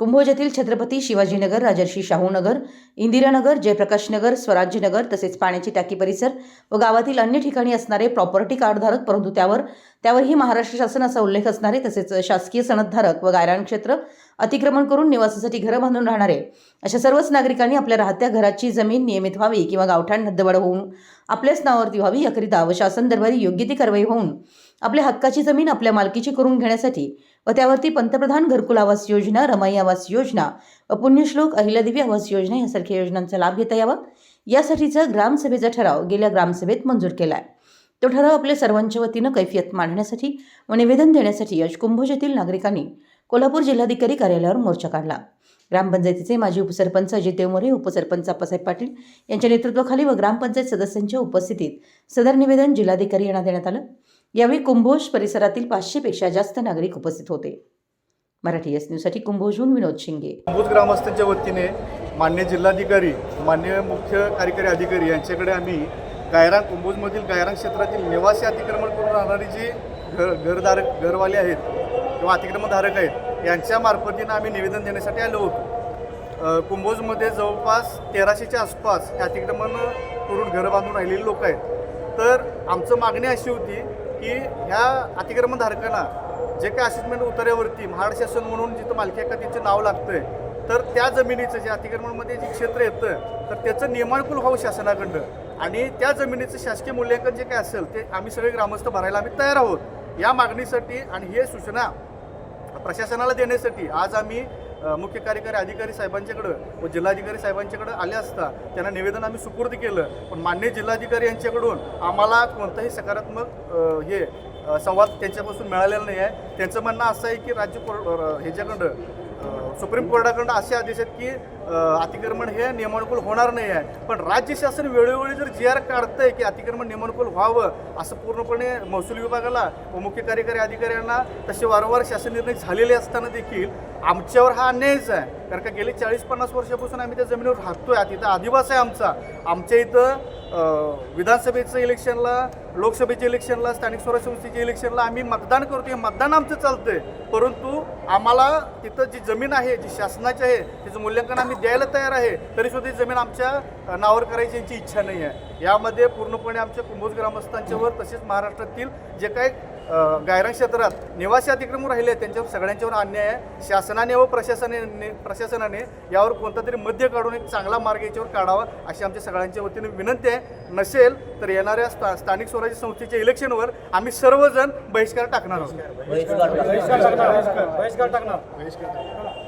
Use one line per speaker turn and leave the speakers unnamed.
कुंभोज येथील छत्रपती शिवाजीनगर राजर्षी शाहूनगर इंदिरानगर जयप्रकाशनगर स्वराज्यनगर तसेच पाण्याची टाकी परिसर व गावातील अन्य ठिकाणी असणारे प्रॉपर्टी कार्डधारक परंतु त्यावर त्यावरही महाराष्ट्र शासन असा उल्लेख असणारे तसेच शासकीय सनदधारक व गायरान क्षेत्र अतिक्रमण करून निवासासाठी घरं बांधून राहणारे अशा सर्वच नागरिकांनी आपल्या राहत्या घराची जमीन नियमित व्हावी किंवा गावठाण हद्दवाढ होऊन आपल्याच नावावरती व्हावी याकरिता व शासन दरबारी योग्य ती कारवाई होऊन आपल्या हक्काची जमीन आपल्या मालकीची करून घेण्यासाठी व त्यावरती पंतप्रधान घरकुल आवास योजना रमाई आवास योजना व पुण्यश्लोक अहिल्यादेवी आवास योजना यासारख्या योजनांचा लाभ घेता यावा. यासाठीचा ग्रामसभेचा ठराव गेल्या ग्रामसभेत मंजूर केला आहे तो ठराव आपल्या सर्वांच्या वतीनं कैफियत मांडण्यासाठी व निवेदन देण्यासाठी आज कुंभोज येथील नागरिकांनी कोल्हापूर जिल्हाधिकारी कार्यालयावर मोर्चा काढला. ग्रामपंचायतीचे माजी उपसरपंच अजित देवमोरे उपसरपंच अप्पासाहेब पाटील यांच्या नेतृत्वाखाली व ग्रामपंचायत सदस्यांच्या उपस्थितीत सदर निवेदन जिल्हाधिकारी यांना देण्यात आलं. यावेळी कुंभोज परिसरातील पाचशेपेक्षा जास्त नागरिक उपस्थित होते. मराठी एस न्यूजसाठी कुंभोजहून विनोद शिंगे.
मूलभूत ग्रामस्थांच्या वतीने मान्य जिल्हाधिकारी मान्य मुख्य कार्यकारी अधिकारी यांच्याकडे आम्ही गायरान कुंभोजमधील गायरान क्षेत्रातील निवासी अतिक्रमण करून राहणारी जी घर घरधारक घरवाले आहेत किंवा अतिक्रमणधारक आहेत यांच्या मार्फतीनं आम्ही निवेदन देण्यासाठी आलो होतो. कुंभोजमध्ये जवळपास तेराशेच्या आसपास हे अतिक्रमण करून घरं बांधून राहिलेली लोक आहेत. तर आमचं मागणी अशी होती की ह्या अतिक्रमणधारकांना जे काही असेसमेंट उतार्यावरती महाड शासन म्हणून जिथं मालकी हक्कात नाव नाव आहे तर त्या जमिनीचं जे अतिक्रमणमध्ये जे क्षेत्र येतं तर त्याचं नियमानुकूल व्हावं शासनाकडं आणि त्या जमिनीचं शासकीय मूल्यांकन जे काय असेल ते आम्ही सगळे ग्रामस्थ भरायला आम्ही तयार आहोत. या मागणीसाठी आणि हे सूचना प्रशासनाला देण्यासाठी आज आम्ही मुख्य कार्यकारी अधिकारी साहेबांच्याकडं व जिल्हाधिकारी साहेबांच्याकडं आले असता त्यांना निवेदन आम्ही सुपूर्द केलं. पण मान्य जिल्हाधिकारी यांच्याकडून आम्हाला कोणताही सकारात्मक हे संवाद त्यांच्यापासून मिळालेला नाही आहे. त्यांचं म्हणणं असं आहे की राज्य ह्याच्याकडं सुप्रीम कोर्टाकडनं असे आदेश आहेत की अतिक्रमण हे नियमानुकूल होणार नाही आहे. पण राज्य शासन वेळोवेळी जर जी आर काढतंय की अतिक्रमण नियमानुकूल व्हावं असं पूर्णपणे महसूल विभागाला व मुख्य कार्यकारी अधिकाऱ्यांना तसे वारंवार शासन निर्णय झालेले असताना देखील आमच्यावर हा अन्यायच आहे. कारण का गेली चाळीस पन्नास वर्षापासून आम्ही त्या जमिनीवर राहतोय तिथं आदिवास आहे आमचा. आमच्या इथं विधानसभेचं इलेक्शनला लोकसभेच्या इलेक्शनला स्थानिक स्वराज्य संस्थेच्या इलेक्शनला आम्ही मतदान करतो हे मतदान आमचं चालतंय. परंतु आम्हाला तिथं जी जमीन आहे जी शासनाची आहे तिचं मूल्यांकन आम्ही द्यायला तयार आहे तरी सुद्धा ती जमीन आमच्या नावावर करायची यांची इच्छा नाही आहे. यामध्ये पूर्णपणे आमच्या कुंभोज ग्रामस्थांच्यावर तसेच महाराष्ट्रातील जे काही अ, गायरान क्षेत्रात निवासी अतिक्रमण राहिले आहेत त्यांच्यावर सगळ्यांच्यावर अन्याय आहे. शासनाने व प्रशासनाने प्रशासनाने यावर कोणता तरी मध्य काढून एक चांगला मार्ग याच्यावर काढावा अशी आमच्या सगळ्यांच्या वतीने विनंती आहे. नसेल तर येणाऱ्या स्था स्थानिक स्वराज्य संस्थेच्या इलेक्शनवर आम्ही सर्वजण बहिष्कार टाकणार आहोत.
बहिष्कार टाकणार. बहिष्कार टाकणार.